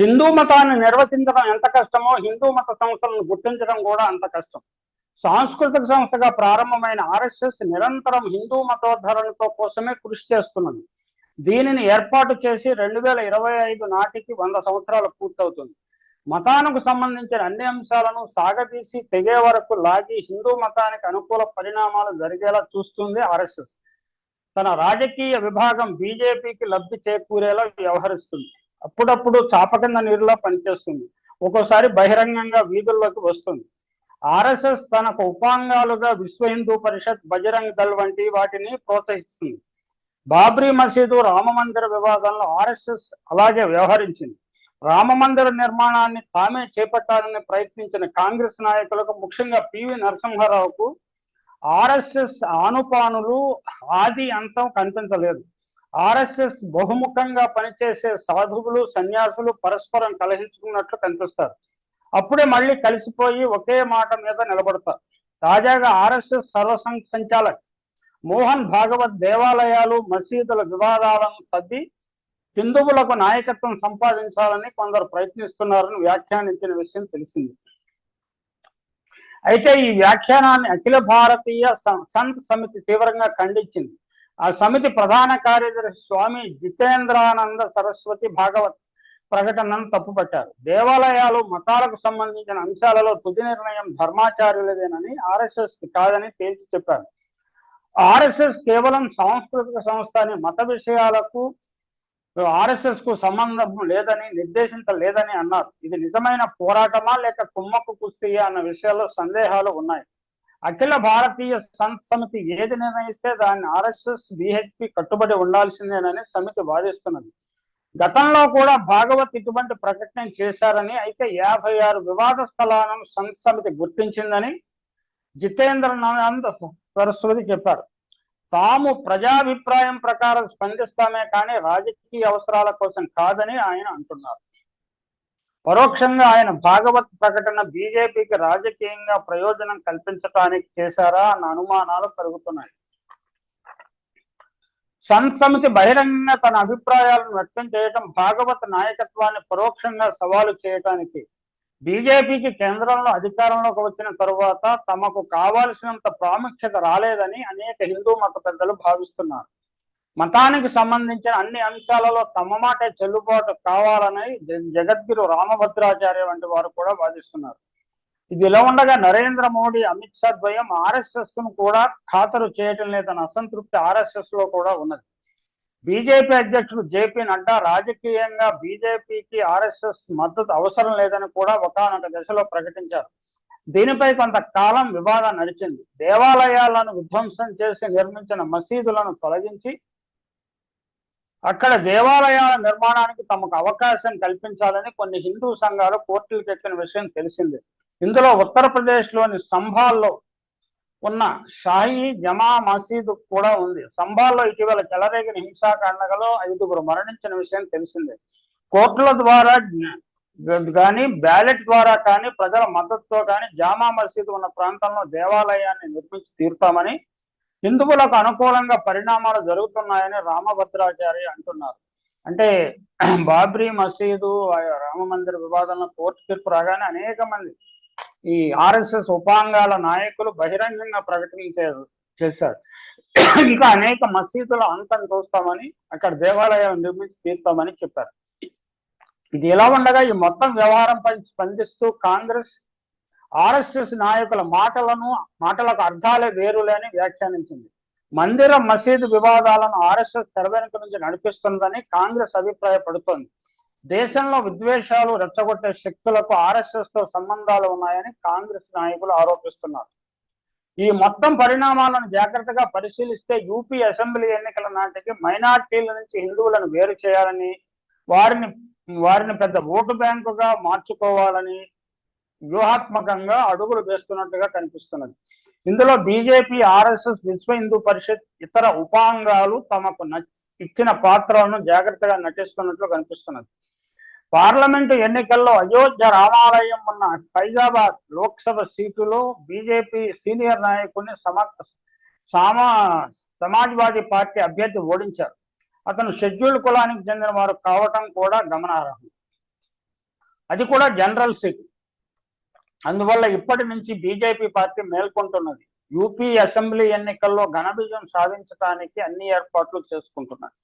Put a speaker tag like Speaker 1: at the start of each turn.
Speaker 1: హిందూ మతాన్ని నిర్వచించడం ఎంత కష్టమో హిందూ మత సంస్థలను గుర్తించడం కూడా అంత కష్టం. సాంస్కృతిక సంస్థగా ప్రారంభమైన ఆర్ఎస్ఎస్ నిరంతరం హిందూ మతోద్ధరణతో కోసమే కృషి చేస్తున్నది. దీనిని ఏర్పాటు చేసి రెండు వేల ఇరవై ఐదు నాటికి వంద సంవత్సరాలు పూర్తవుతుంది. మతానికి సంబంధించిన అన్ని అంశాలను సాగతీసి తెగే వరకు లాగి హిందూ మతానికి అనుకూల పరిణామాలు జరిగేలా చూస్తుంది ఆర్ఎస్ఎస్. తన రాజకీయ విభాగం బీజేపీకి లబ్ధి చేకూరేలా వ్యవహరిస్తుంది. అప్పుడప్పుడు చాప కింద నీరులా పనిచేస్తుంది. ఒక్కోసారి బహిరంగంగా వీధుల్లోకి వస్తుంది. ఆర్ఎస్ఎస్ తనకు ఉపాంగాలుగా విశ్వ హిందూ పరిషత్ బజరంగ్ దళ్ వంటి వాటిని ప్రోత్సహిస్తుంది. బాబ్రీ మసీదు రామ మందిర వివాదంలో ఆర్ఎస్ఎస్ అలాగే వ్యవహరించింది. రామ మందిర నిర్మాణాన్ని తామే చేపట్టాలని ప్రయత్నించిన కాంగ్రెస్ నాయకులకు ముఖ్యంగా పివి నరసింహారావుకు ఆర్ఎస్ఎస్ ఆనుపానులు ఆది అంతం కనిపించలేదు. ఆర్ఎస్ఎస్ బహుముఖంగా పనిచేసే సాధువులు సన్యాసులు పరస్పరం కలహించుకున్నట్లు కనిపిస్తారు. అప్పుడే మళ్ళీ కలిసిపోయి ఒకే మాట మీద నిలబడతారు. తాజాగా ఆర్ఎస్ఎస్ సర్వసంఘ సంచాలక్ మోహన్ భాగవత్ దేవాలయాలు మసీదుల వివాదాలను తద్ది హిందువులకు నాయకత్వం సంపాదించాలని కొందరు ప్రయత్నిస్తున్నారని వ్యాఖ్యానించిన విషయం తెలిసింది. అయితే ఈ వ్యాఖ్యానాన్ని అఖిల భారతీయ సంత్ సమితి తీవ్రంగా ఖండించింది. ఆ సమితి ప్రధాన కార్యదర్శి స్వామి జితేంద్రానంద సరస్వతి భాగవత్ ప్రకటనను తప్పుపట్టారు. దేవాలయాలు మతాలకు సంబంధించిన అంశాలలో తుది నిర్ణయం ధర్మాచార్యులదేనని ఆర్ఎస్ఎస్ కాదని తేల్చి చెప్పారు. ఆర్ఎస్ఎస్ కేవలం సాంస్కృతిక సంస్థ అని మత విషయాలకు ఆర్ఎస్ఎస్కు సంబంధం లేదని నిర్దేశించలేదని అన్నారు. ఇది నిజమైన పోరాటమా లేక కుమ్మక్కు కుస్తీయా అన్న విషయాల్లో సందేహాలు ఉన్నాయి. అఖిల భారతీయ సంత్ సమితి ఏది నిర్ణయిస్తే దాన్ని ఆర్ఎస్ఎస్ బిహెచ్పి కట్టుబడి ఉండాల్సిందేనని సమితి వాదిస్తున్నది. గతంలో కూడా భాగవత్ ఇటువంటి ప్రకటన చేశారని అయితే యాభై ఆరు వివాద స్థలాలను సంత్ సమితి గుర్తించిందని జితేంద్రనానంద సరస్వతి చెప్పారు. తాము ప్రజాభిప్రాయం ప్రకారం స్పందిస్తామే కానీ రాజకీయ అవసరాల కోసం కాదని ఆయన అంటున్నారు. పరోక్షంగా ఆయన భాగవత్ ప్రకటన బీజేపీకి రాజకీయంగా ప్రయోజనం కల్పించడానికి చేశారా అన్న అనుమానాలు పెరుగుతున్నాయి. సంత్ సమితి బహిరంగంగా తన అభిప్రాయాలను వ్యక్తం చేయటం భాగవత్ నాయకత్వాన్ని పరోక్షంగా సవాలు చేయటానికి బీజేపీకి కేంద్రంలో అధికారంలోకి వచ్చిన తరువాత తమకు కావాల్సినంత ప్రాముఖ్యత రాలేదని అనేక హిందూ మత పెద్దలు భావిస్తున్నారు. మతానికి సంబంధించిన అన్ని అంశాలలో తమ మాటే చెల్లుబాటు కావాలని జగద్గురు రామభద్రాచార్య వంటి వారు కూడా వాదిస్తున్నారు. ఇది ఇలా ఉండగా నరేంద్ర మోడీ అమిత్ షా ద్వయం ఆర్ఎస్ఎస్ను కూడా ఖాతరు చేయటం లేదన్న అసంతృప్తి ఆర్ఎస్ఎస్లో కూడా ఉన్నది. బీజేపీ అధ్యక్షుడు జేపీ నడ్డా రాజకీయంగా బీజేపీకి ఆర్ఎస్ఎస్ మద్దతు అవసరం లేదని కూడా ఒకనొక దశలో ప్రకటించారు. దీనిపై కొంతకాలం వివాదం నడిచింది. దేవాలయాలను విధ్వంసం చేసి నిర్మించిన మసీదులను తొలగించి అక్కడ దేవాలయాల నిర్మాణానికి తమకు అవకాశం కల్పించాలని కొన్ని హిందూ సంఘాలు కోర్టులకు ఎక్కిన విషయం తెలిసింది. ఇందులో ఉత్తరప్రదేశ్లోని సంభాల్లో ఉన్న షాహీ జమా మసీదు కూడా ఉంది. సంభాల్లో ఇటీవల చెలరేగిన హింసాకాండలో ఐదుగురు మరణించిన విషయం తెలిసిందే. కోర్టుల ద్వారా కానీ బ్యాలెట్ ద్వారా కానీ ప్రజల మద్దతుతో కానీ జామా మసీదు ఉన్న ప్రాంతంలో దేవాలయాన్ని నిర్మించి తీరుతామని హిందువులకు అనుకూలంగా పరిణామాలు జరుగుతున్నాయని రామభద్రాచార్య అంటున్నారు. అంటే బాబ్రీ మసీదు రామ మందిర వివాదంలో కోర్టు తీర్పు రాగానే అనేక మంది ఈ ఆర్ఎస్ఎస్ ఉపాంగాల నాయకులు బహిరంగంగా ప్రకటించారు చేశారు. ఇంకా అనేక మసీదుల అంతం చూస్తామని అక్కడ దేవాలయాలు నిర్మించి తీర్తామని చెప్పారు. ఇది ఎలా ఉండగా ఈ మొత్తం వ్యవహారంపై స్పందిస్తూ కాంగ్రెస్ ఆర్ఎస్ఎస్ నాయకుల మాటలను మాటలకు అర్థాలే వేరులేని వ్యాఖ్యానించింది. మందిర మసీదు వివాదాలను ఆర్ఎస్ఎస్ తెరవెనుక నుంచి నడిపిస్తుందని కాంగ్రెస్ అభిప్రాయపడుతోంది. దేశంలో విద్వేషాలు రెచ్చగొట్టే శక్తులకు ఆర్ఎస్ఎస్తో సంబంధాలు ఉన్నాయని కాంగ్రెస్ నాయకులు ఆరోపిస్తున్నారు. ఈ మొత్తం పరిణామాలను జాగ్రత్తగా పరిశీలిస్తే యూపీ అసెంబ్లీ ఎన్నికల నాటికి మైనార్టీల నుంచి హిందువులను వేరు చేయాలని వారిని వారిని పెద్ద ఓటు బ్యాంకుగా మార్చుకోవాలని వ్యూహాత్మకంగా అడుగులు వేస్తున్నట్టుగా కనిపిస్తున్నది. ఇందులో బీజేపీ ఆర్ఎస్ఎస్ విశ్వ హిందూ పరిషత్ ఇతర ఉపాంగాలు తమకు ఇచ్చిన పాత్రలను జాగ్రత్తగా నటిస్తున్నట్లు కనిపిస్తున్నది. పార్లమెంటు ఎన్నికల్లో అయోధ్య రామాలయం ఉన్న ఫైజాబాద్ లోక్సభ సీటులో బీజేపీ సీనియర్ నాయకుడిని సమా సామా సమాజ్వాదీ పార్టీ అభ్యర్థి ఓడించారు. అతను షెడ్యూల్డ్ కులానికి చెందిన వారు కావటం కూడా గమనార్హం. అది కూడా జనరల్ సీట్. అందువల్ల ఇప్పటి నుంచి బీజేపీ పార్టీ మేల్కొంటున్నది. యూపీ అసెంబ్లీ ఎన్నికల్లో ఘన విజయం సాధించడానికి అన్ని ఏర్పాట్లు చేసుకుంటున్నారు.